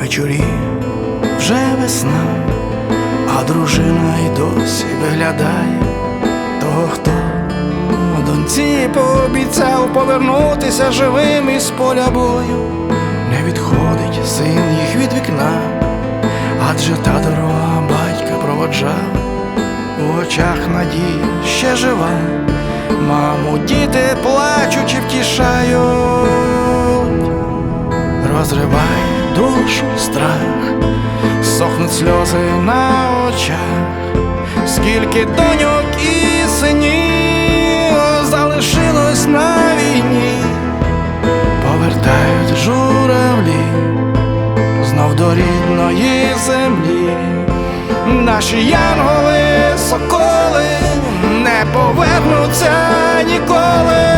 Вечорі вже весна, а дружина й досі виглядає того, хто доньці пообіцяв повернутися живим із поля бою. Не відходить син їх від вікна, адже та дорога батька проводжав, у очах надії ще жива. Маму, діти плачучи втішають. Розриває душу страх, сохнуть сльози на очах, скільки доньок і синів залишилось на війні, повертають журавлі знов до рідної землі, наші янголи, соколи повернуться ніколи.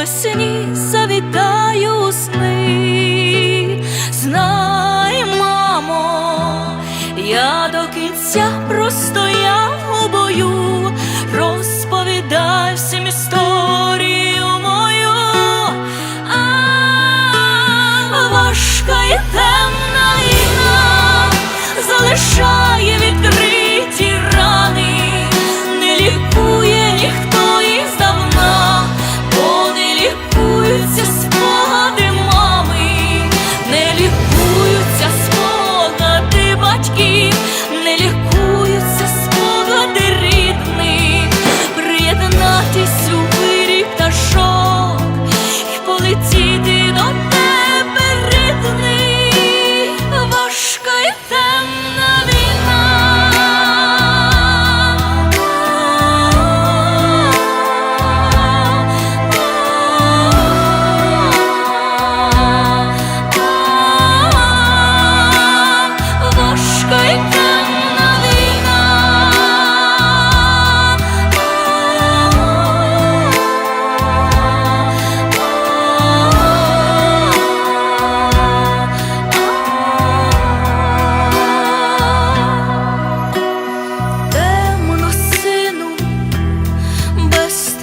я навесні завітаю сни. Знай, мамо, я до кінця простояв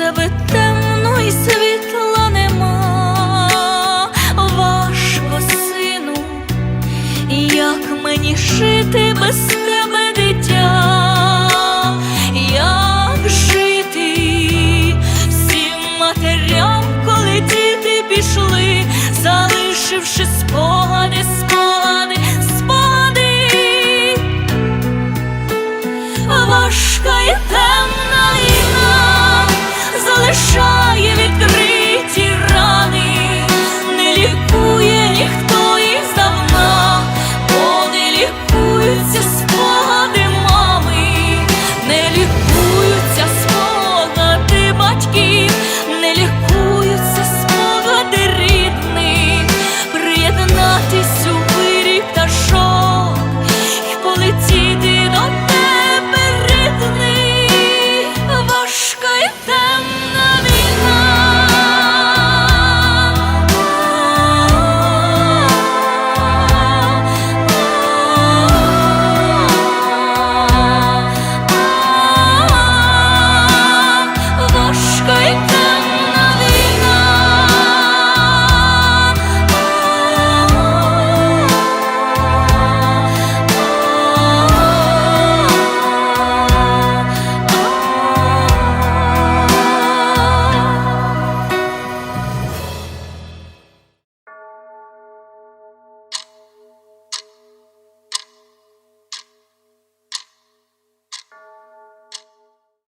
тебе темно й світла нема, важко, сину, як мені жити без тебе, дитя, як жити всім матерям, коли діти пішли, залишивши спогади, спогади, спогади. Важка і темна залишає відкриті рани, не лікує